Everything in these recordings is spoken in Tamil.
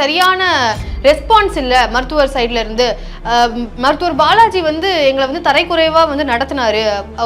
சரியான ரெஸ்பான்ஸ் இல்லை மருத்துவர் சைட்ல இருந்து. மருத்துவர் பாலாஜி வந்து எங்களை வந்து தரைக்குறைவா வந்து நடத்தினாரு.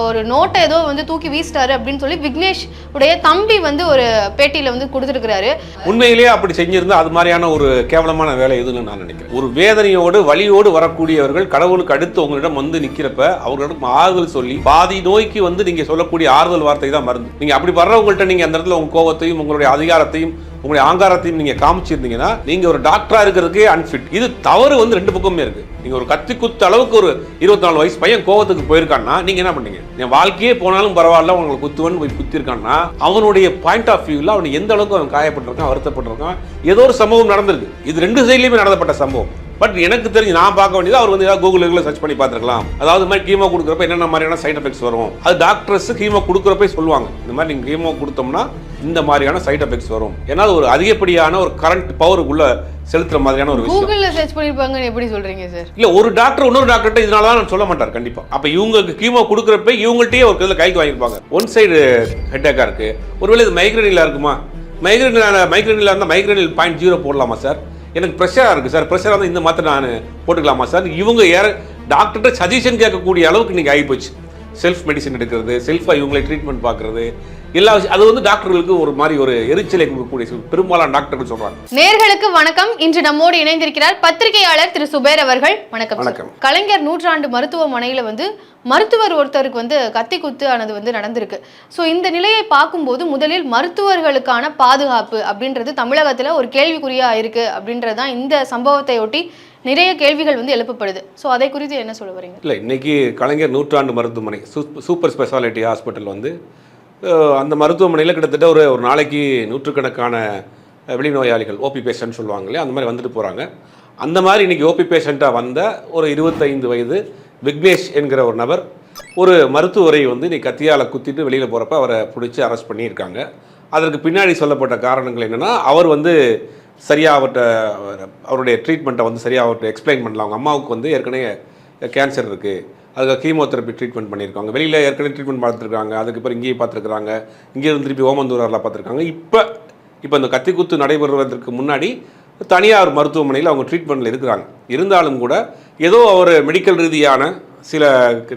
ஒரு நோட்டை ஏதோ வந்து தூக்கி வீசிட்டாரு அப்படின்னு சொல்லி விக்னேஷ் உடைய தம்பி வந்து ஒரு பேட்டியில வந்து கொடுத்துருக்கிறாரு. உண்மையிலேயே அப்படி செஞ்சிருந்தா அது மாதிரியான ஒரு கேவலமான வேலை எதுன்னு நான் நினைக்கிறேன். ஒரு வேதனையோடு வழியோடு வரக்கூடியவர்கள் கடவுளுக்கு அடுத்து உங்களிடம் வந்து நிக்கிறப்ப அவர்களிடம் ஆறுதல் சொல்லி பாதி நோய்க்கு வந்து நீங்க சொல்லக்கூடிய ஆறுதல் வார்த்தை தான் மருந்து. நீங்க அப்படி வர்றவங்கள்ட்ட நீங்க அந்த இடத்துல உங்க கோபத்தையும் உங்களுடைய அதிகாரத்தையும் உங்களுடைய ஆங்காரத்தையும் நீங்க காமிச்சிருந்தீங்கன்னா நீங்க ஒரு டாக்டரா இருக்கிறதுக்கே அன்ஃபிட் இது தவறு வந்து ரெண்டு பக்கமே இருக்கு. நீங்க ஒரு கத்தி குத்த அளவுக்கு ஒரு இருபத்தி நாலு வயசு பையன் கோவத்துக்கு போயிருக்கான்னா நீங்க என்ன பண்ணீங்க என் வாழ்க்கையே போனாலும் பரவாயில்ல உங்களுக்கு குத்துவன் போய் குத்திருக்கான்னா அவனுடைய பாயிண்ட் ஆஃப் வியூல அவன் எந்த அளவுக்கு அவன் காயப்பட்டிருக்கான் வருத்தப்பட்டிருக்கான் ஏதோ ஒரு சம்பவம் நடந்திருக்கு. இது ரெண்டு சைட்லயுமே நடந்தப்பட்ட சம்பவம். பட் எனக்கு தெரிஞ்சு நான் பார்க்க வேண்டியது அவர் வந்து ஏதாவது கூகுளில் சர்ச் பண்ணி பார்த்துருக்கலாம். அதாவது மாதிரி கீமோ கொடுக்குறப்ப என்னென்ன மாதிரியான சைட் எஃபெக்ட்ஸ் வரும்? அது டாக்டர்ஸ் கீமோ கொடுக்குறப்பே சொல்லுவாங்க. இந்த மாதிரி நீங்கள் கீமோ கொடுத்தோம்னா இந்த மாதிரியான சைட் எஃபெக்ட்ஸ் வரும். ஏன்னா ஒரு அதிகப்படியான ஒரு கரண்ட் பவருக்குள்ள செலுத்துற மாதிரியான ஒரு விஷயம். கூகுள்ல சர்ச் பண்ணிருப்பாங்கன்னு எப்படி சொல்றீங்க சார் இல்ல ஒரு டாக்டர் இன்னொரு டாக்டர்கிட்ட இதனால தான் நான் சொல்ல மாட்டார் கண்டிப்பா. அப்ப இவங்களுக்கு கீமோ கொடுக்குறப்ப இவங்கள்ட்டயே ஒரு இதில் கைக்கு வாங்கியிருப்பாங்க. ஒன் சைடு ஹெட்டேக்கா இருக்கு. ஒருவேளை இது மைக்ரேனில் இருக்குமா? மைக்ரேனில் மைக்ரேனில் இருந்தால் மைக்ரேனில் பாயிண்ட் ஜீரோ போடலாமா சார் எனக்கு ப்ரெஷராக இருக்குது சார் ப்ரெஷராக இருந்தால் இந்த மாத்திரை நான் போட்டுக்கலாமா சார் இவங்க ஏற டாக்டர்கிட்ட சஜஷன் கேட்கக்கூடிய அளவுக்கு இன்றைக்கி ஆகிப்போச்சு. செல்ஃப் மெடிசன் எடுக்கிறது செல்ஃபாக இவங்களை ட்ரீட்மெண்ட் பார்க்குறது எல்லா விஷயம் அது வந்து டாக்டர்களுக்கு ஒரு மாதிரி ஒரு எரிச்சலை கொடுக்கக்கூடிய பெரும்பாலான டாக்டர்கள் சொல்கிறாங்க நேர்களுக்கு வணக்கம் இன்று நம்மோடு இணைந்திருக்கிறார் பத்திரிகையாளர் திரு சுபேர் அவர்கள் வணக்கம். வணக்கம். கலைஞர் நூற்றாண்டு மருத்துவமனையில வந்து மருத்துவர் ஒருத்தருக்கு வந்து கத்தி குத்து ஆனது வந்து நடந்திருக்கு ஸோ இந்த நிலையை பார்க்கும்போது முதலில் மருத்துவர்களுக்கான பாதுகாப்பு அப்படின்றது தமிழகத்துல ஒரு கேள்விக்குறியா இருக்கு அப்படின்றது தான் இந்த சம்பவத்தை ஒட்டி நிறைய கேள்விகள் வந்து எழுப்பப்படுது. ஸோ அதை குறித்து என்ன சொல்ல வரீங்க? இல்லை இன்னைக்கு கலைஞர் நூற்றாண்டு மருத்துவமனை சூப்பர் ஸ்பெஷாலிட்டி ஹாஸ்பிட்டல் வந்து அந்த மருத்துவமனையில் கிட்டத்தட்ட ஒரு ஒரு நாளைக்கு நூற்றுக்கணக்கான வெளிநோயாளிகள் ஓபி பேஷண்ட் சொல்லுவாங்க இல்லையா? அந்த மாதிரி வந்துட்டு போகிறாங்க அந்த மாதிரி இன்றைக்கி ஓபி பேஷண்ட்டாக வந்த ஒரு இருபத்தைந்து வயது விக்னேஷ் என்கிற ஒரு நபர் ஒரு மருத்துவரை வந்து இன்றைக்கி கத்தியால் குத்திட்டு வெளியில் போகிறப்ப அவரை பிடிச்சி அரெஸ்ட் பண்ணியிருக்காங்க. அதற்கு பின்னாடி சொல்லப்பட்ட காரணங்கள் என்னென்னா அவர் வந்து சரியாக அவர்கிட்ட அவருடைய ட்ரீட்மெண்ட்டை வந்து சரியாக அவர்கிட்ட எக்ஸ்பிளைன் பண்ணல. அவங்க அம்மாவுக்கு வந்து ஏற்கனவே கேன்சர் இருக்குது அதுக்கு கீமோதெரப்பி ட்ரீட்மெண்ட் பண்ணியிருக்காங்க. வெளியில் ஏற்கனவே ட்ரீட்மெண்ட் பார்த்துருக்காங்க. அதுக்கு அப்புறம் இங்கேயே பார்த்துருக்காங்க இங்கேருந்து திருப்பி ஓமந்தூரில் பார்த்துருக்காங்க. இப்போ இப்போ இந்த கத்திக்குத்து நடைபெறுவதற்கு முன்னாடி தனியார் மருத்துவமனையில் அவங்க ட்ரீட்மெண்ட்டில் இருக்கிறாங்க. இருந்தாலும் கூட ஏதோ அவர் மெடிக்கல் ரீதியான சில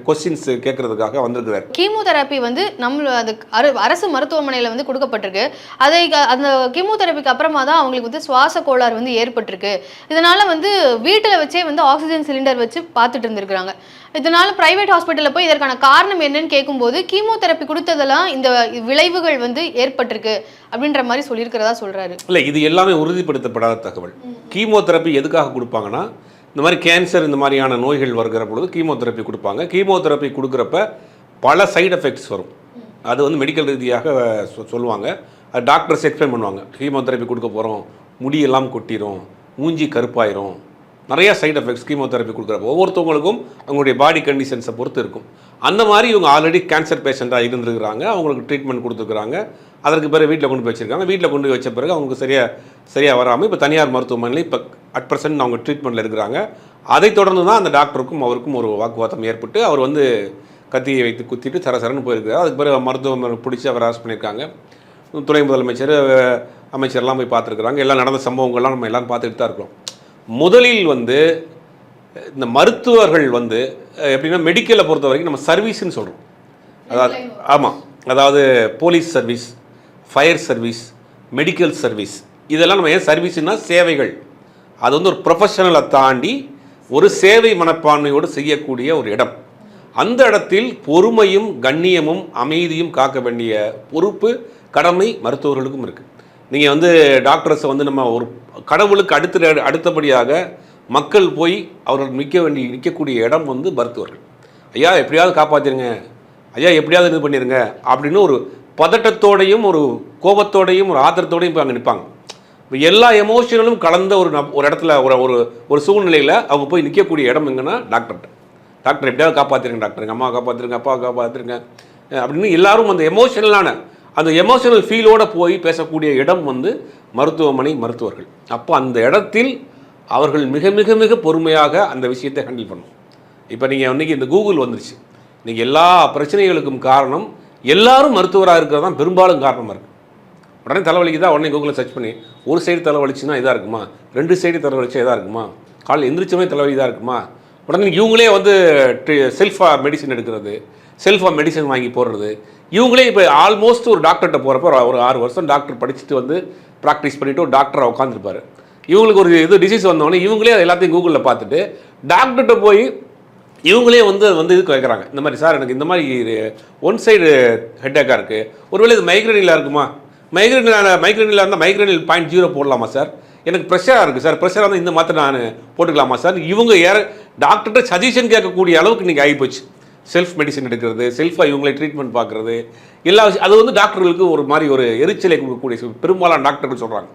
கொஸ்டின்ஸ் கேட்கறதுக்காக வந்திருக்கிறார். கீமோதெரப்பி வந்து நம்ம அது அரு அரசு மருத்துவமனையில் வந்து கொடுக்கப்பட்டிருக்கு. அதை அந்த கீமோதெரப்பிக்கு அப்புறமா தான் அவங்களுக்கு வந்து சுவாச கோளாறு வந்து ஏற்பட்டிருக்கு. இதனால வந்து வீட்டில் வச்சே வந்து ஆக்சிஜன் சிலிண்டர் வச்சு பார்த்துட்டு இருந்திருக்கிறாங்க. இதனால பிரைவேட் ஹாஸ்பிட்டலில் போய் இதற்கான காரணம் என்னன்னு கேட்கும்போது கீமோதெரப்பி கொடுத்ததெல்லாம் இந்த விளைவுகள் வந்து ஏற்பட்டிருக்கு அப்படின்ற மாதிரி சொல்லியிருக்கிறதா சொல்றாரு. இல்லை இது எல்லாமே உறுதிப்படுத்தப்படாத தகவல். கீமோதெரப்பி எதுக்காக கொடுப்பாங்கன்னா இந்த மாதிரி கேன்சர் இந்த மாதிரியான நோய்கள் வருகிற பொழுது கீமோதெரப்பி கொடுப்பாங்க. கீமோதெரப்பி கொடுக்குறப்ப பல சைடு எஃபெக்ட்ஸ் வரும். அது வந்து மெடிக்கல் ரீதியாக சொ- சொல்லுவாங்க. அது டாக்டர்ஸ் எக்ஸ்பிளைன் பண்ணுவாங்க. கீமோதெரப்பி கொடுக்க போகிறோம் முடியெல்லாம் கொட்டிடும் மூஞ்சி கருப்பாயிரும். நிறையா சைடு எஃபெக்ட்ஸ் கீமோதெரப்பி கொடுக்குறப்ப ஒவ்வொருத்தவங்களுக்கும் அவங்களுடைய பாடி கண்டிஷன்ஸை பொறுத்து இருக்கும். அந்த மாதிரி இவங்க ஆல்ரெடி கேன்சர் பேஷண்ட்டாக இருந்திருக்கிறாங்க. அவங்களுக்கு ட்ரீட்மெண்ட் கொடுத்துருக்குறாங்க. அதற்கு பிறகு வீட்டில் கொண்டு போய் வச்சுருக்காங்க. வீட்டில் கொண்டு போய் வச்ச பிறகு அவங்களுக்கு சரியாக சரியாக வராமல் இப்போ தனியார் மருத்துவமனையில் இப்போ அட் ப்ரெசன்ட் அவங்க ட்ரீட்மெண்ட்டில் இருக்கிறாங்க. அதைத் தொடர்ந்து தான் அந்த டாக்டருக்கும் அவருக்கும் ஒரு வாக்குவாதம் ஏற்பட்டு அவர் வந்து கத்தியை வைத்து குத்திட்டு சரசரன்னு போயிருக்காரு அதுக்கு பிறகு மருத்துவமனை பிடிச்சி அவர் அரெஸ்ட் பண்ணியிருக்காங்க. துணை முதலமைச்சர் அமைச்சர்லாம் போய் பார்த்துருக்குறாங்க. எல்லாம் நடந்த சம்பவங்கள்லாம் நம்ம எல்லாரும் பார்த்துட்டு தான் இருக்கிறோம் முதலில் வந்து இந்த மருத்துவர்கள் வந்து எப்படின்னா மெடிக்கலை பொறுத்த வரைக்கும் நம்ம சர்வீஸ்னு சொல்கிறோம் அதாவது ஆமாம் அதாவது police service fire service medical service இதெல்லாம் நம்ம ஏன் சர்வீஸ்னா சேவைகள். அது வந்து ஒரு ப்ரொஃபஷனலை தாண்டி ஒரு சேவை மனப்பான்மையோடு செய்யக்கூடிய ஒரு இடம். அந்த இடத்தில் பொறுமையும் கண்ணியமும் அமைதியும் காக்க வேண்டிய பொறுப்பு கடமை மருத்துவர்களுக்கும் இருக்குது நீங்கள் வந்து டாக்டர்ஸை வந்து நம்ம ஒரு கடவுளுக்கு அடுத்த அடுத்தபடியாக மக்கள் போய் அவர்கள் நிற்க வேண்டிய நிற்கக்கூடிய இடம் வந்து மருத்துவர்கள். ஐயா எப்படியாவது காப்பாற்றிருங்க ஐயா எப்படியாவது இது பண்ணிடுங்க அப்படின்னு ஒரு பதட்டத்தோடையும் ஒரு கோபத்தோடையும் ஒரு ஆத்திரத்தோடையும் போய் அங்கே நிற்பாங்க இப்போ எல்லா எமோஷனலும் கலந்த ஒரு ஒரு இடத்துல ஒரு ஒரு ஒரு சூழ்நிலையில் அவங்க போய் நிற்கக்கூடிய இடம் எங்கன்னா டாக்டர்கிட்ட டாக்டர் எப்படியாவது காப்பாற்றிருங்க டாக்டர் எங்கள் அம்மா காப்பாற்றிருங்க அப்பா காப்பாற்றிருங்க அப்படின்னு எல்லாரும் அந்த எமோஷனலான அந்த எமோஷனல் ஃபீலோடு போய் பேசக்கூடிய இடம் வந்து மருத்துவமனை மருத்துவர்கள். அப்போ அந்த இடத்தில் அவர்கள் மிக மிக மிக பொறுமையாக அந்த விஷயத்தை ஹேண்டில் பண்ணும். இப்போ நீங்கள் இன்றைக்கி இந்த கூகுள் வந்துருச்சு. இன்றைக்கி எல்லா பிரச்சனைகளுக்கும் காரணம் எல்லாரும் மருத்துவராக இருக்கிறது தான் பெரும்பாலும் காரணமாக இருக்குது உடனே தலைவலிக்குதா? உடனே கூகுளில் சர்ச் பண்ணி ஒரு சைடு தலைவலிச்சுன்னா இதாக இருக்குமா? ரெண்டு சைடு தலைவலிச்சா இதாக இருக்குமா? காலையில் எந்திரிச்சமே தலைவலி இதாக இருக்குமா? உடனே இவங்களே வந்து செல்ஃபாக மெடிசன் எடுக்கிறது செல்ஃபாக மெடிசன் வாங்கி போடுறது. இவங்களே இப்போ ஆல்மோஸ்ட் ஒரு டாக்டர்கிட்ட போகிறப்ப ஒரு- ஆறு வருஷம் டாக்டர் படிச்சுட்டு வந்து ப்ராக்டிஸ் பண்ணிவிட்டு ஒரு டாக்டராக உட்காந்துருப்பாரு இவங்களுக்கு ஒரு இது டிசீஸ் வந்தோடனே இவங்களே அது எல்லாத்தையும் கூகுளில் பார்த்துட்டு டாக்டர்கிட்ட போய் இவங்களே வந்து வந்து இது கேட்குறாங்க இந்த மாதிரி சார் எனக்கு இந்த மாதிரி ஒன் சைடு ஹெட்டேக்காக இருக்குது ஒருவேளை இது மைக்ரேனில் இருக்குமா? மைக்ரேனில் மைக்ரேனில் இருந்தால் மைக்ரேனில் பாயிண்ட் ஜீரோ போடலாமா சார் எனக்கு ப்ரெஷராக இருக்குது சார் ப்ரெஷராக இருந்தால் இந்த மாத்திரை நான் போட்டுக்கலாமா சார் இவங்க ஏற டாக்டர்கிட்ட சஜஷன் கேட்கக்கூடிய அளவுக்கு இன்றைக்கி ஆகிப்போச்சு செல்ஃப் மெடிசன் எடுக்கிறது செல்ஃபாக இவங்களே ட்ரீட்மெண்ட் பார்க்குறது எல்லா விஷயம் அது வந்து டாக்டர்களுக்கு ஒரு மாதிரி ஒரு எரிச்சலை கொடுக்கக்கூடிய பெரும்பாலான டாக்டர்கள் சொல்கிறாங்க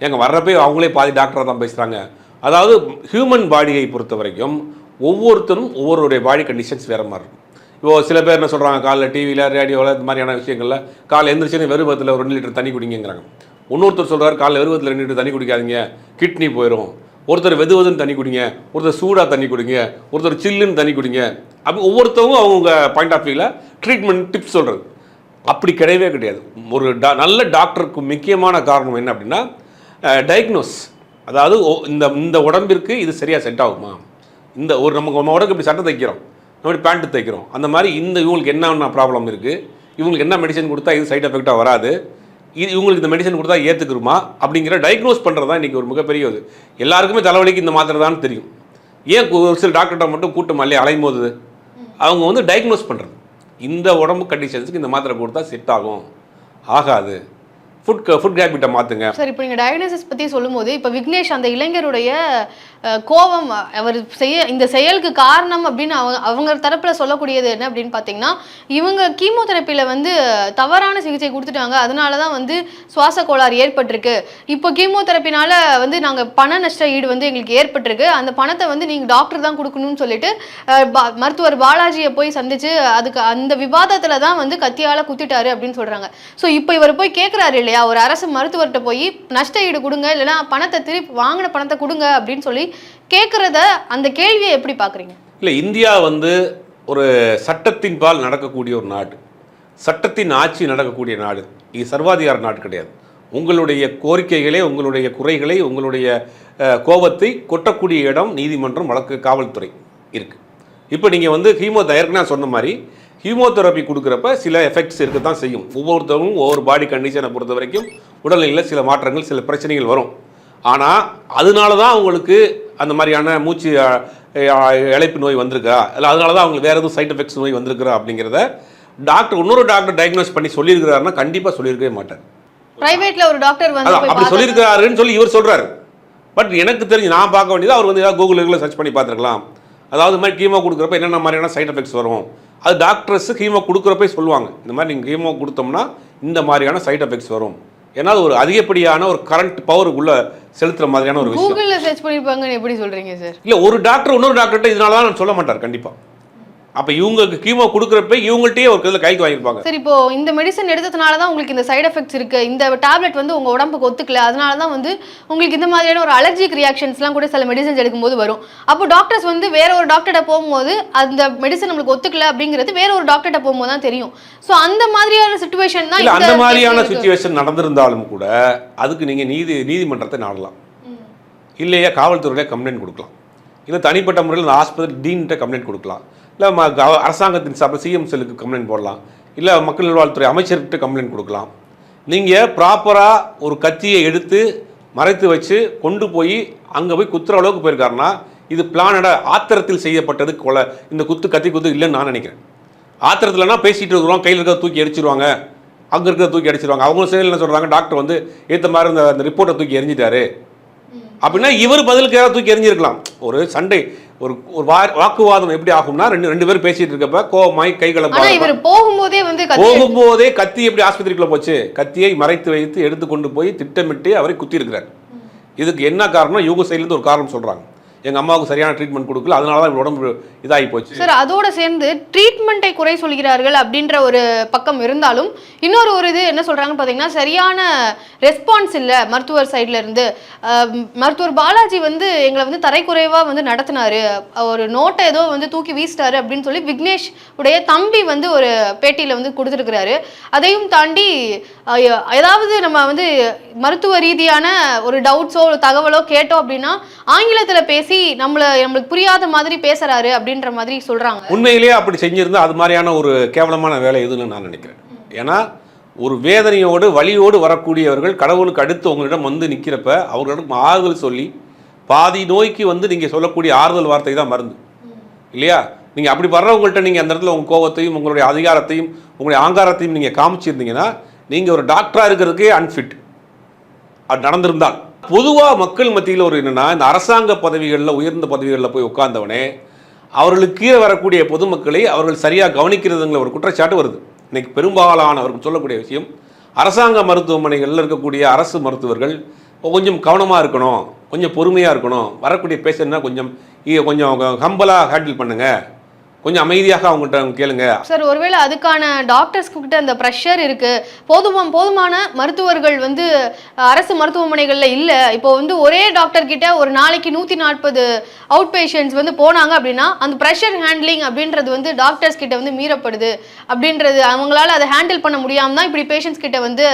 எங்கள் வர்றப்பே அவங்களே பாதி டாக்டராக தான் பேசுகிறாங்க அதாவது ஹியூமன் பாடியை பொறுத்த வரைக்கும் ஒவ்வொருத்தரும் ஒவ்வொருடைய பாடி கண்டிஷன்ஸ் வேறு மாதிரி இருக்கும். இப்போ சில பேர் என்ன சொல்கிறாங்க காலைல டிவியில் ரேடியோவில் இந்த மாதிரியான விஷயங்களில் காலை எந்திரிச்சு வெறுபத்தில் ஒரு ரெண்டு லிட்டர் தண்ணி குடிங்கிறாங்க இன்னொருத்தர் சொல்கிறார் காலைல வெறுபத்தில் ரெண்டு லிட்டர் தண்ணி குடிக்காதீங்க கிட்னி போயிடும் ஒருத்தர் வெது வெதுன்னு தண்ணி குடிங்க ஒருத்தர் சூடாக தண்ணி குடிங்க ஒருத்தர் சில்லுன்னு தண்ணி குடிங்க. அப்படி ஒவ்வொருத்தவங்க அவங்க பாயிண்ட் ஆஃப் வியூவில் ட்ரீட்மெண்ட் டிப்ஸ் சொல்கிறது அப்படி கிடையவே கிடையாது. ஒரு டா நல்ல டாக்டருக்கு முக்கியமான காரணம் என்ன அப்படின்னா டயக்னோஸ் அதாவது ஓ- இந்த இந்த உடம்பிற்கு இது சரியாக செட் ஆகுமா? இந்த ஒரு நமக்கு நம்ம உடம்புக்கு இப்படி சட்டை தைக்கிறோம். நம்ம பேண்ட்டு தைக்கிறோம் அந்த மாதிரி இந்த இவங்களுக்கு என்ன ப்ராப்ளம் இருக்குது இவங்களுக்கு என்ன மெடிசன் கொடுத்தா இது சைட் எஃபெக்டாக வராது? இது இவங்களுக்கு இந்த மெடிசன் கொடுத்தா ஏற்றுக்குருமா அப்படிங்கிற டயக்னோஸ் பண்ணுறது தான் இன்றைக்கி ஒரு மிகப்பெரிய இது. எல்லாருக்குமே தலைவலிக்கு இந்த மாத்திரை தான் தெரியும். ஏன் ஒரு சில டாக்டர்கிட்ட மட்டும் கூட்டம் அல்லையே அலையும் போது அவங்க வந்து டயக்னோஸ் பண்ணுறது இந்த உடம்பு கண்டிஷன்ஸுக்கு இந்த மாத்திரை கொடுத்தா செட் ஆகும். ஆகாது. ஃபுட் ஃபுட் ஹேபிட்டை மாற்றுங்க சார் இப்போ நீங்கள் டயக்னோசிஸ் பற்றி சொல்லும்போது இப்போ விக்னேஷ் அந்த இளைஞருடைய கோபம் அவர் செய்ய இந்த செயலுக்கு காரணம் அப்படின்னு அவங்க அவங்க தரப்பில் சொல்லக்கூடியது என்ன அப்படின்னு பார்த்தீங்கன்னா இவங்க கீமோதெரப்பியில் வந்து தவறான சிகிச்சை கொடுத்துட்டாங்க. அதனால தான் வந்து சுவாச கோளாறு ஏற்பட்டிருக்கு. இப்போ கீமோதெரப்பினால வந்து நாங்கள் பண நஷ்ட ஈடு வந்து எங்களுக்கு ஏற்பட்டிருக்கு. அந்த பணத்தை வந்து நீங்கள் டாக்டர் தான் கொடுக்கணும்னு சொல்லிட்டு மருத்துவர் பாலாஜியை போய் சந்திச்சு அதுக்கு அந்த விவாதத்தில் தான் வந்து கத்தியால் குத்திட்டாரு அப்படின்னு சொல்கிறாங்க ஸோ இப்போ இவர் போய் கேட்குறாரு இல்லையா? ஒரு அரசு மருத்துவர்கிட்ட போய் நஷ்ட ஈடு கொடுங்க இல்லைன்னா பணத்தை திருப்பி வாங்கின பணத்தை கொடுங்க அப்படின்னு சொல்லி கேட்குறத அந்த கேள்வியை எப்படி பார்க்குறீங்க இல்லை இந்தியா வந்து ஒரு சட்டத்தின் பால் நடக்கக்கூடிய ஒரு நாடு. சட்டத்தின் ஆட்சி நடக்கக்கூடிய நாடு. இது சர்வாதிகார நாடு கிடையாது. உங்களுடைய கோரிக்கைகளை உங்களுடைய குறைகளை உங்களுடைய கோபத்தை கொட்டக்கூடிய இடம் நீதிமன்றம் வழக்கு காவல்துறை இருக்குது இப்போ நீங்கள் வந்து ஹீமோ ஏற்கனவே நான் சொன்ன மாதிரி ஹீமோதெரப்பி கொடுக்குறப்ப சில எஃபெக்ட்ஸ் இருக்க தான் செய்யும். ஒவ்வொருத்தவங்களும் ஒவ்வொரு பாடி கண்டிஷனை பொறுத்த வரைக்கும் உடல்நிலையில் சில மாற்றங்கள் சில பிரச்சனைகள் வரும். ஆனால் அதனால தான் அவங்களுக்கு அந்த மாதிரியான மூச்சு இழைப்பு நோய் வந்திருக்கா? இல்லை அதனால தான் அவங்களுக்கு வேறு எதுவும் சைட் எஃபெக்ட்ஸ் நோய் வந்திருக்கிறா அப்படிங்கிறத டாக்டர் இன்னொரு டாக்டர் டயக்னோஸ் பண்ணி சொல்லியிருக்கிறாருன்னா கண்டிப்பாக சொல்லியிருக்கவே மாட்டார். பிரைவேட்ல ஒரு டாக்டர் வந்து அப்படி சொல்லியிருக்கிறாருன்னு சொல்லி இவர் சொல்றாரு. பட் எனக்கு தெரிஞ்சு நான் பார்க்க வேண்டியது அவர் வந்து ஏதாவது கூகுளில் சர்ச் பண்ணி பார்த்துருக்கலாம். அதாவது மாதிரி கீமோ கொடுக்குறப்ப என்னென்ன மாதிரியான சைட் எஃபெக்ட்ஸ் வரும்? அது டாக்டர்ஸ் கீமோ கொடுக்குறப்பே சொல்லுவாங்க. இந்த மாதிரி நீங்கள் கீமோ கொடுத்தோம்னா இந்த மாதிரியான சைட் எஃபெக்ட்ஸ் வரும். ஏன்னா ஒரு அதிகப்படியான ஒரு கரண்ட் பவருக்குள்ள செலுத்துற மாதிரியான ஒரு விஷயம். கூகுள்ல சர்ச் பண்ணிருப்பாங்கன்னு எப்படி சொல்றீங்க சார் இல்லை ஒரு டாக்டர் இன்னொரு டாக்டர்கிட்ட இதனால தான் சொல்ல மாட்டார் கண்டிப்பாக அப்போ இவங்களுக்கு கீமோ கொடுக்குறப்ப இவங்கள்ட்டயே ஒரு இதில் கைக்கு வாங்கியிருப்பாங்க. சரி இப்போ இந்த மெடிசன் எடுத்ததுனால தான் உங்களுக்கு இந்த சைடு எஃபெக்ட்ஸ் இருக்கு. இந்த டேப்லெட் வந்து உங்க உடம்புக்கு ஒத்துக்கல. அதனால தான் வந்து உங்களுக்கு இந்த மாதிரியான ஒரு அலர்ஜிக் ரியாக்ஷன்ஸ்லாம் கூட சில மெடிசன்ஸ் எடுக்கும்போது வரும். அப்போ டாக்டர்ஸ் வந்து வேற ஒரு டாக்டர்கிட்ட போகும்போது அந்த மெடிசன் நம்மளுக்கு ஒத்துக்கல அப்படிங்கிறது வேற ஒரு டாக்டர்கிட்ட போகும்போது தான் தெரியும். ஸோ அந்த மாதிரியான சுச்சுவேஷன் தான் அந்த மாதிரியான. சுச்சுவேஷன் நடந்திருந்தாலும் கூட அதுக்கு நீங்கள் நீதி நீதிமன்றத்தை நாடலாம். இல்லையா காவல்துறையில கம்ப்ளைண்ட் கொடுக்கலாம். இல்லை தனிப்பட்ட முறையில் ஆஸ்பத்திரி டீன்கிட்ட கம்ப்ளைண்ட் கொடுக்கலாம். இல்லை அரசாங்கத்தின் சார்பில் சிஎம் செல்லுக்கு கம்ப்ளைண்ட் போடலாம். இல்லை மக்கள் நல்வாழ்வுத்துறை அமைச்சர்கிட்ட கம்ப்ளைண்ட் கொடுக்கலாம். நீங்கள் ப்ராப்பராக ஒரு கத்தியை எடுத்து மறைத்து வச்சு கொண்டு போய் அங்கே போய் குத்துற அளவுக்கு போயிருக்காருன்னா இது பிளானட ஆத்திரத்தில் செய்யப்பட்டது கொலை. இந்த குத்து கத்தி குத்து இல்லைன்னு நான் நினைக்கிறேன். ஆத்திரத்துலனா பேசிட்டு இருக்கிறோம் கையில் இருக்கிறத தூக்கி அடிச்சிருவாங்க அங்கே இருக்கிறத தூக்கி அடிச்சிருவாங்க அவங்க சைடில் என்ன சொல்கிறாங்க டாக்டர் வந்து ஏற்ற மாதிரி இந்த அந்த ரிப்போர்ட்டை தூக்கி எறிஞ்சிட்டாரு அப்படின்னா இவர் பதிலுக்கு யாராவது தூக்கி எறிஞ்சிருக்கலாம் ஒரு சண்டை. ஒரு ஒரு வாக்குவாதம் எப்படி ஆகும்னா ரெண்டு ரெண்டு பேரும் பேசிட்டு இருக்கப்ப கோவமாய் கைகளை இவர் போகும்போதே வந்து போகும்போதே கத்தி எப்படி ஆஸ்பத்திரிக்குள்ள போச்சு? கத்தியை மறைத்து வைத்து எடுத்து கொண்டு போய் திட்டமிட்டு அவரை குத்தி இருக்கிறார் இதுக்கு என்ன காரணம் யூக சைட்லேருந்து ஒரு காரணம் சொல்றாங்க. எங்கள் அம்மாவுக்கு சரியான ட்ரீட்மெண்ட் கொடுக்கல. அதனால தான் உடம்பு இதாகி போச்சு. சார் அதோட சேர்ந்து ட்ரீட்மெண்ட்டை குறை சொல்கிறார்கள் அப்படின்ற ஒரு பக்கம் இருந்தாலும் இன்னொரு ஒரு இது என்ன சொல்கிறாங்கன்னு பார்த்தீங்கன்னா சரியான ரெஸ்பான்ஸ் இல்லை மருத்துவர் சைட்ல இருந்து. மருத்துவர் பாலாஜி வந்து எங்களை வந்து தரைக்குறைவாக வந்து நடத்தினார். ஒரு நோட்டை ஏதோ வந்து தூக்கி வீசிட்டாரு அப்படின்னு சொல்லி விக்னேஷ் உடைய தம்பி வந்து ஒரு பேட்டியில் வந்து கொடுத்துருக்கிறாரு. அதையும் தாண்டி ஏதாவது நம்ம வந்து மருத்துவ ரீதியான ஒரு டவுட்ஸோ ஒரு தகவலோ கேட்டோம் அப்படின்னா ஆங்கிலத்தில் பேசி நம்மள நம்மளுக்கு புரியாத மாதிரி பேசுறாரு அப்படின்ற மாதிரி சொல்றாங்க. உண்மையிலேயே அப்படி செஞ்சிருந்தா அது மாதிரியான ஒரு கேவலமான வேலை எதுன்னு நான் நினைக்கிறேன். ஏன்னா ஒரு வேதனையோடு வழியோடு வரக்கூடியவர்கள் கடவுளுக்கு அடுத்து உங்களிடம் வந்து நிற்கிறப்ப அவர்களிடம் ஆறுதல் சொல்லி பாதி நோய்க்கு வந்து நீங்கள் சொல்லக்கூடிய ஆறுதல் வார்த்தை தான் மருந்து. இல்லையா? நீங்கள் அப்படி வர்றவங்கள்ட்ட நீங்கள் அந்த இடத்துல உங்கள் கோபத்தையும் உங்களுடைய அதிகாரத்தையும் உங்களுடைய ஆங்காரத்தையும் நீங்கள் காமிச்சிருந்தீங்கன்னா நீங்கள் ஒரு டாக்டராக இருக்கிறதுக்கே அன்ஃபிட் அது நடந்திருந்தால். பொதுவாக மக்கள் மத்தியில் ஒரு என்னென்னா இந்த அரசாங்க பதவிகளில் உயர்ந்த பதவிகளில் போய் உட்கார்ந்தவனே அவர்களுக்கு கீழே வரக்கூடிய பொதுமக்களை அவர்கள் சரியாக கவனிக்கிறதுங்கிற ஒரு குற்றச்சாட்டு வருது. இன்றைக்கி பெரும்பாலானவர்கள் சொல்லக்கூடிய விஷயம் அரசாங்க மருத்துவமனைகளில் இருக்கக்கூடிய அரசு மருத்துவர்கள் கொஞ்சம் கவனமாக இருக்கணும் கொஞ்சம் பொறுமையாக இருக்கணும் வரக்கூடிய பேஷண்ட்னா கொஞ்சம் கொஞ்சம் ஹம்பலாக ஹேண்டில் பண்ணுங்கள் கொஞ்சம் அமைதியாக அவங்கள்ட்ட கேளுங்க. சார் ஒருவேளை அதுக்கான டாக்டர்ஸ் கிட்ட அந்த ப்ரெஷர் இருக்கு. போதுமா போதுமான மருத்துவர்கள் வந்து அரசு மருத்துவமனைகள்ல இல்ல. இப்போ வந்து ஒரே டாக்டர் கிட்ட ஒரு நாளைக்கு நூத்தி நாற்பது அவுட் பேஷண்ட்ஸ் வந்து போனாங்க அப்படின்னா அந்த ப்ரெஷர் ஹேண்ட்லிங் அப்படின்றது வந்து டாக்டர்ஸ் கிட்ட வந்து மீறப்படுது. அப்படின்றது அவங்களால அதை ஹேண்டில் பண்ண முடியாம தான் இப்படி பேஷண்ட்ஸ் கிட்ட வந்து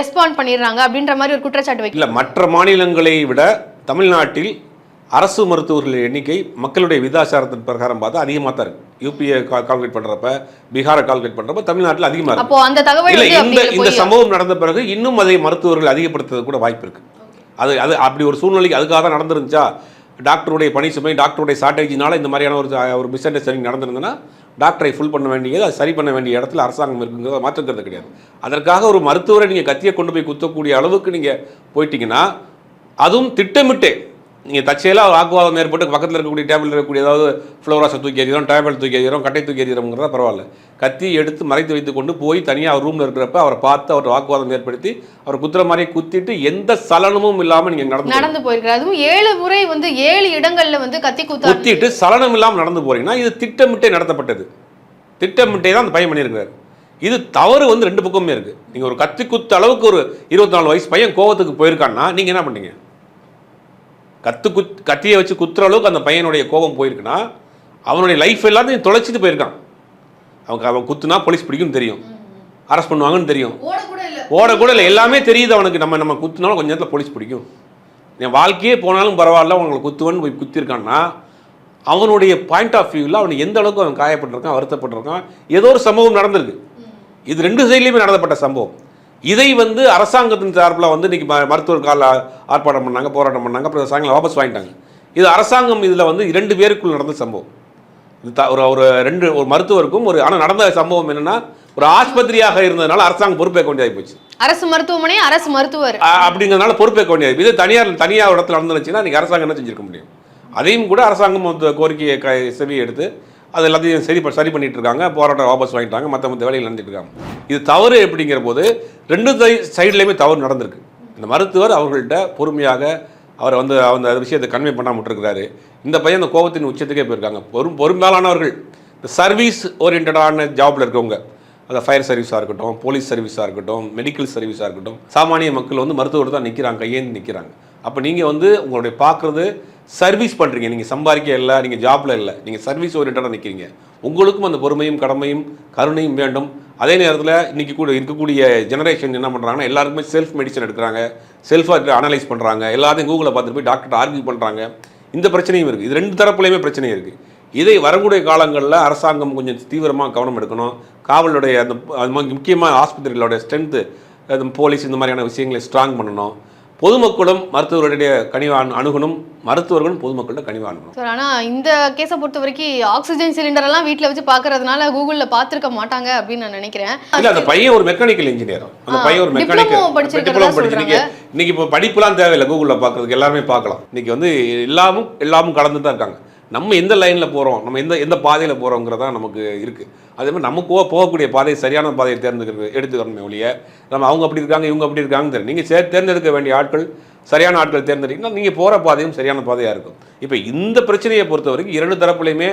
ரெஸ்பாண்ட் பண்ணிடுறாங்க அப்படின்ற மாதிரி ஒரு குற்றச்சாட்டு வைக்க இல்லை மற்ற மாநிலங்களை விட தமிழ்நாட்டில் அரசு மருத்துவர்கள் எண்ணிக்கை மக்களுடைய விதாச்சாரத்தின் பிரகாரம் பார்த்தா அதிகமாக தான் இருக்கு. யூபிஏ கால்குலேட் பண்ணுறப்ப பீகாரை கால்குலேட் பண்ணுறப்ப தமிழ்நாட்டில் அதிகமாக இருக்கு. அப்போ அந்த தகவல் இல்லை இந்த இந்த? சம்பவம் நடந்த பிறகு இன்னும் அதை மருத்துவர்கள் அதிகப்படுத்துறது கூட வாய்ப்பு இருக்கு. அது அது அப்படி ஒரு சூழ்நிலைக்கு அதுக்காக தான் நடந்துருந்துச்சா டாக்டருடைய பணி சுமை டாக்டருடைய ஷார்ட்டேஜினால இந்த மாதிரியான ஒரு ஒரு மிஸ் அண்டர்ஸ்டாண்டிங் நடந்திருந்ததுன்னா டாக்டரை ஃபுல் பண்ண வேண்டியது அது சரி பண்ண வேண்டிய இடத்துல அரசாங்கம் இருக்குங்கிறத மாற்றுக்கிறது கிடையாது. அதற்காக ஒரு மருத்துவரை நீங்கள் கத்தியை கொண்டு போய் குத்தக்கூடிய அளவுக்கு நீங்கள் போயிட்டீங்கன்னா அதுவும் திட்டமிட்டே நீங்கள் தற்செயலாக வாக்குவாதம் ஏற்பட்டு பக்கத்தில் இருக்கக்கூடிய டேபிள் இருக்கக்கூடிய ஏதாவது ஃப்ளோராஸை தூக்கி எறிகிறோம் டேபிள் தூக்கி எறிகிறோம் கட்டை தூக்கி எறிகிறோங்கிறத பரவாயில்ல. கத்தி எடுத்து மறைத்து வைத்து கொண்டு போய் தனியாக அவர் ரூமில் இருக்கிறப்ப அவரை பார்த்து அவர் வாக்குவாதம் ஏற்படுத்தி அவர் குத்துற மாதிரியே குத்திட்டு எந்த சலனமும் இல்லாமல் நீங்கள் நடந்து நடந்து போயிருக்காரு அதுவும் ஏழு முறை வந்து ஏழு இடங்கள்ல வந்து கத்தி குத்தா குத்திட்டு சலனம் இல்லாமல் நடந்து போறீங்கன்னா இது திட்டமிட்டே நடத்தப்பட்டது. திட்டமிட்டே தான் அந்த பையன் பண்ணியிருக்காரு இது தவறு வந்து ரெண்டு பக்கமுமே இருக்கு. நீங்க ஒரு கத்தி குத்த அளவுக்கு ஒரு இருபத்தி நாலு வயசு பையன் கோவத்துக்கு போயிருக்கான்னா நீங்க என்ன பண்ணீங்க கத்து குத் கத்தியை வச்சு குத்துற அளவுக்கு அந்த பையனுடைய கோபம் போயிருக்குன்னா அவனுடைய லைஃப் எல்லாத்தையும் தொலைச்சிட்டு போயிருக்கான். அவன் அவன் குத்துனா போலீஸ் பிடிக்கும்னு தெரியும். அரெஸ்ட் பண்ணுவாங்கன்னு தெரியும். ஓடக்கூட இல்லை. எல்லாமே தெரியுது அவனுக்கு. நம்ம நம்ம குத்துனாலும் கொஞ்ச நேரத்தில் போலீஸ் பிடிக்கும். என் வாழ்க்கையே போனாலும் பரவாயில்ல அவங்களை குத்துவன்னு போய் குத்திருக்கான்னா அவனுடைய பாயிண்ட் ஆஃப் வியூவில் அவன் எந்த அளவுக்கு அவன் காயப்பட்டிருக்கான் வருத்தப்பட்டிருக்கான் ஏதோ ஒரு சம்பவம் நடந்திருக்கு. இது ரெண்டு சைட்லேயுமே நடத்தப்பட்ட சம்பவம். இதை வந்து அரசாங்கத்தின் சார்பில் வந்து இன்னைக்கு ம- மருத்துவர் கால ஆர்ப்பாட்டம் பண்ணாங்க போராட்டம் பண்ணாங்க அப்புறம் சாயங்காலம் வாபஸ் வாங்கிட்டாங்க. இது அரசாங்கம் இதில் வந்து இரண்டு பேருக்குள் நடந்த சம்பவம். இது த- ஒரு ஒரு ரெண்டு ஒரு மருத்துவருக்கும் ஒரு ஆனால் நடந்த சம்பவம் என்னன்னா ஒரு ஆஸ்பத்திரியாக இருந்ததுனால அரசாங்கம் பொறுப்பேற்க வேண்டியதாகி போச்சு. அரசு மருத்துவமனை அரசு மருத்துவர். அப்படிங்கிறதுனால பொறுப்பேற்க வேண்டியது இது தனியார் தனியார் இடத்துல நடந்துச்சுன்னா இன்னைக்கு அரசாங்கம் என்ன செஞ்சிருக்க முடியும்? அதையும் கூட அரசாங்கம் அந்த கோரிக்கையை க செவி எடுத்து அது எல்லாத்தையும் சரி சரி பண்ணிட்டு இருக்காங்க போராட்டம் வாபஸ் வாங்கிட்டாங்க மற்ற மற்ற வேலையில் நடந்துட்டு இருக்காங்க இது தவறு எப்படிங்கிற போது ரெண்டு சைட்லேயுமே தவறு நடந்திருக்கு. இந்த மருத்துவர் அவர்கள்ட்ட பொறுமையாக அவர் வந்து அந்த விஷயத்தை கன்வே பண்ணாம விட்டுருக்கிறாரு. இந்த பையன் அந்த கோபத்தின் உச்சத்துக்கே போயிருக்காங்க. பொறும் பொறுமையாளானவர்கள் இந்த சர்வீஸ் ஓரியன்டான ஜாப்ல இருக்கவங்க அந்த ஃபயர் சர்வீஸாக இருக்கட்டும் போலீஸ் சர்வீஸாக இருக்கட்டும் மெடிக்கல் சர்வீஸாக இருக்கட்டும் சாமானிய மக்கள் வந்து மருத்துவர் தான் நிற்கிறாங்க கையேந்து நிற்கிறாங்க அப்போ நீங்கள் வந்து உங்களுடைய பார்க்குறது சர்வீஸ் பண்ணுறீங்க நீங்கள் சம்பாதிக்க இல்லை நீங்கள் ஜாப்பில் இல்லை. நீங்கள் சர்வீஸ் ஓரியன்டாக நிற்கிறீங்க உங்களுக்கும் அந்த பொறுமையும் கடமையும் கருணையும் வேண்டும். அதே நேரத்தில் இன்றைக்கி கூட இருக்கக்கூடிய ஜெனரேஷன் என்ன பண்ணுறாங்கன்னா எல்லாருக்குமே செல்ஃப் மெடிசன் எடுக்கிறாங்க. செல்ஃபாக அனலைஸ் பண்ணுறாங்க எல்லாத்தையும் கூகுளில் பார்த்துட்டு போய் டாக்டர் ஆர்கியூ பண்ணுறாங்க இந்த பிரச்சனையும் இருக்குது இது ரெண்டு தரப்புலையுமே பிரச்சனை இருக்குது இதை வரக்கூடிய காலங்களில் அரசாங்கம் கொஞ்சம் தீவிரமாக கவனம் எடுக்கணும். காவலுடைய அந்த முக்கியமாக ஆஸ்பத்திரிகளோட ஸ்ட்ரென்த்து போலீஸ் இந்த மாதிரியான விஷயங்களை ஸ்ட்ராங் பண்ணணும். பொதுமக்களும் மருத்துவர்களுடைய கனிவா அணுகணும் மருத்துவர்களும் பொதுமக்களிடம் கனிவா அணுகணும். சார் ஆனா இந்த கேஸை பொறுத்த வரைக்கும் ஆக்சிஜன் சிலிண்டர் எல்லாம் வீட்ல வச்சு பாக்குறதுனால கூகுள்ல பாத்திருக்க மாட்டாங்க அப்படின்னு நான் நினைக்கிறேன். இல்ல அந்த பையன் ஒரு மெக்கானிக்கல் இன்ஜினியர் அந்த பையன் ஒரு மெக்கானிக்கல் படிச்சிருக்கிறதா டிப்ளமோ படிச்சு சொல்றாங்க. இன்னைக்கு இப்போ படிப்புலாம் தேவையில்லை. கூகுளில் பார்க்கறதுக்கு எல்லாமே பார்க்கலாம் இன்னைக்கு வந்து எல்லாமும் எல்லாமும் கலந்து தான் இருக்காங்க. நம்ம எந்த லைனில் போகிறோம் நம்ம எந்த எந்த பாதையில் போகிறோங்கிறதா நமக்கு இருக்குது அதே மாதிரி நமக்கு போக- போகக்கூடிய பாதை சரியான பாதையை தேர்ந்தெடுக்கிறது எடுத்துக்கணுமே ஒழிய நம்ம அவங்க அப்படி இருக்காங்க இவங்க அப்படி இருக்காங்கன்னு தெரியும் நீங்கள் சே தேர்ந்தெடுக்க வேண்டிய ஆட்கள் சரியான ஆட்கள் தேர்ந்தெடுக்கீங்கன்னா நீங்கள் போகிற பாதையும் சரியான பாதையாக இருக்கும். இப்போ இந்த பிரச்சனையை பொறுத்த வரைக்கும் இரண்டு தரப்புலையுமே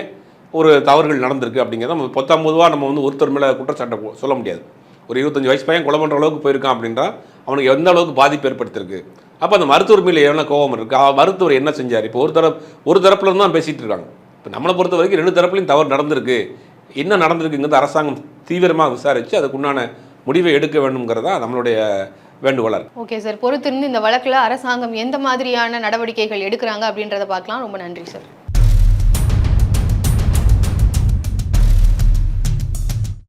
ஒரு தவறுகள் நடந்திருக்கு அப்படிங்கிறத நம்ம பொத்தாம் பொதுவாக நம்ம வந்து ஒருத்தர் மேலே குற்றச்சாட்டை சொல்ல முடியாது. ஒரு இருபத்தஞ்சி வயசு பையன் கொலை பண்ணுற அளவுக்கு போயிருக்கான் அப்படின்றா அவனுக்கு எந்த அளவுக்கு பாதிப்பு ஏற்படுத்திருக்கு அப்போ அந்த மருத்துவர் மேலே எவ்வளோ கோபம் இருக்குது மருத்துவர் என்ன செஞ்சார்? இப்போ ஒரு தரப்பு ஒரு தரப்புல தான் பேசிகிட்டு இருக்காங்க. இப்போ நம்மளை பொறுத்த வரைக்கும் ரெண்டு தரப்புலையும் தவறு நடந்திருக்கு. என்ன நடந்திருக்குங்கிறது அரசாங்கம் தீவிரமாக விசாரித்து அதுக்குண்டான முடிவை எடுக்க வேண்டும்ங்கிறதா நம்மளுடைய வேண்டுகோளாக இருக்குது ஓகே சார். பொறுத்திருந்து இந்த வழக்கில் அரசாங்கம் எந்த மாதிரியான நடவடிக்கைகள் எடுக்கிறாங்க அப்படின்றத பார்க்கலாம். ரொம்ப நன்றி சார்.